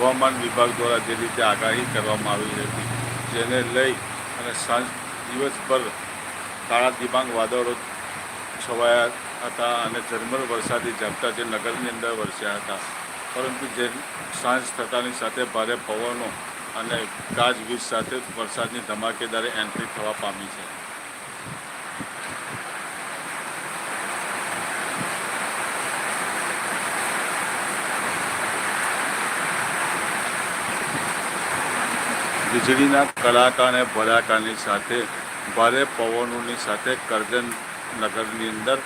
હવામાન વિભાગ દ્વારા જે રીતે આગાહી કરવામાં આવી હતી, જેને લઈ અને સાંજ દિવસભર કાળા દિબાંગ વાદળો છવાયા હતા અને ઝરમર વરસાદી ઝાપટા જે નગરની અંદર વરસ્યા હતા. પરંતુ જે સાંજ થતાની સાથે ભારે પવનો અને ગાજવીજ સાથે વરસાદની ધમાકેદારી એન્ટ્રી થવા પામી છે. વીજળીના કડાકા અને ભડાકાની સાથે ભારે પવનોની સાથે કરજણ નગરની અંદર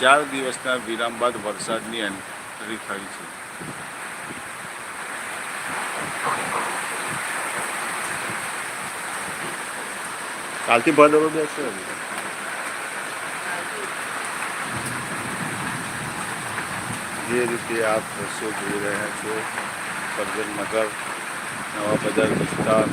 ચાર દિવસના વિરામ બાદ વરસાદની એન્ટ્રી થઈ છે. કાલથી ભાદરો બેસે જે રીતે આપ દ્રશ્યો જોઈ રહ્યા છો, કરજણ નગર નવા બજાર વિસ્તાર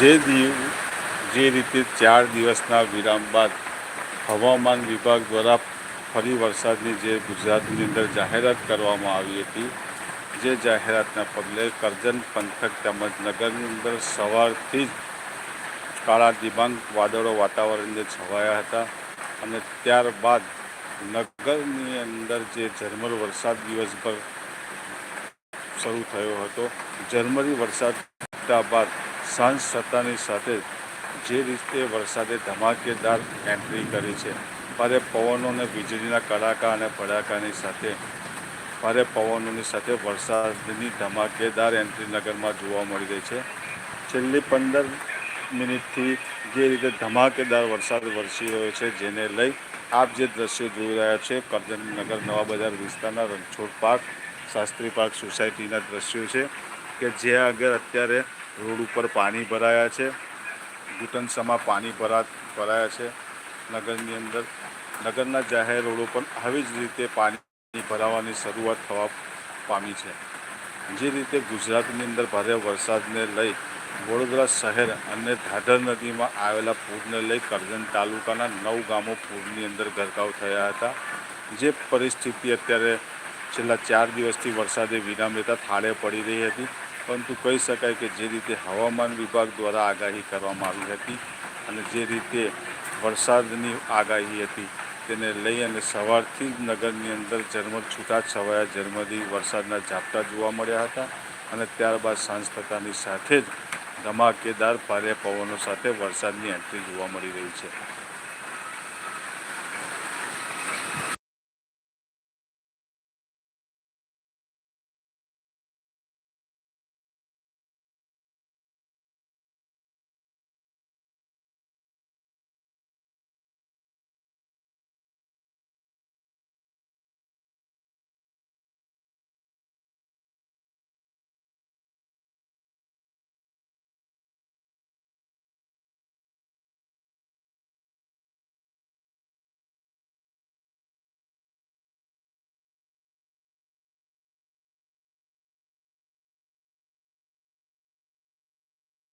જે દિવ જે રીતે ચાર દિવસના વિરામ બાદ હવામાન વિભાગ દ્વારા ફરી વરસાદની જે ગુજરાતની અંદર જાહેરાત કરવામાં આવી હતી, જે જાહેરાતના પગલે કરજણ પંથક તેમજ નગરની અંદર સવારથી જ કાળા દિબાંગ વાદળો વાતાવરણને છવાયા હતા અને ત્યારબાદ નગરની અંદર જે ઝરમર વરસાદ દિવસભર શરૂ થયો હતો. ઝરમરી વરસાદ બાદ સાંજ સત્તાની સાથે જે રીતે વરસાદે ધમાકેદાર એન્ટ્રી કરી છે. ભારે પવનો અને વીજળીના કડાકા અને ભડાકાની સાથે, ભારે પવનોની સાથે વરસાદની ધમાકેદાર એન્ટ્રી નગરમાં જોવા મળી રહી છે. છેલ્લી પંદર મિનિટથી જે રીતે ધમાકેદાર વરસાદ વરસી રહ્યો છે, જેને લઈ આપ જે દ્રશ્યો જોઈ રહ્યા છે, કરજણ નગર નવા બજાર વિસ્તારના રણછોડ પાર્ક, શાસ્ત્રી પાર્ક સોસાયટીના દ્રશ્યો છે કે જે આગળ અત્યારે રોડ ઉપર પાણી ભરાયા છે. ઘૂંટણસમાં પાણી ભરા, ભરાયા છે. નગરની અંદર, નગરના જાહેર રોડો પણ આવી જ રીતે પાણી ભરાવાની શરૂઆત થવા પામી છે. જે રીતે ગુજરાતની અંદર ભારે વરસાદને લઈ વડોદરા શહેર અને ધાધર નદીમાં આવેલા પૂરને લઈ કરજણ તાલુકાના નવ ગામો પૂરની અંદર ગરકાવ થયા હતા. જે પરિસ્થિતિ અત્યારે છેલ્લા ચાર દિવસથી વરસાદે વિરામ લેતા થાળે પડી રહી હતી. પરંતુ કહી શકાય કે જે રીતે હવામાન વિભાગ દ્વારા આગાહી કરવામાં આવી હતી અને જે રીતે વરસાદની આગાહી હતી, તેને લઈ અને સવારથી જ નગરની અંદર ઝરમર છૂટા છવાયા ઝરમરી વરસાદના ઝાપટા જોવા મળ્યા હતા અને ત્યારબાદ સાંજ થતાની સાથે જ ધમાકેદાર ભારે પવનો સાથે વરસાદની એન્ટ્રી જોવા મળી રહી છે.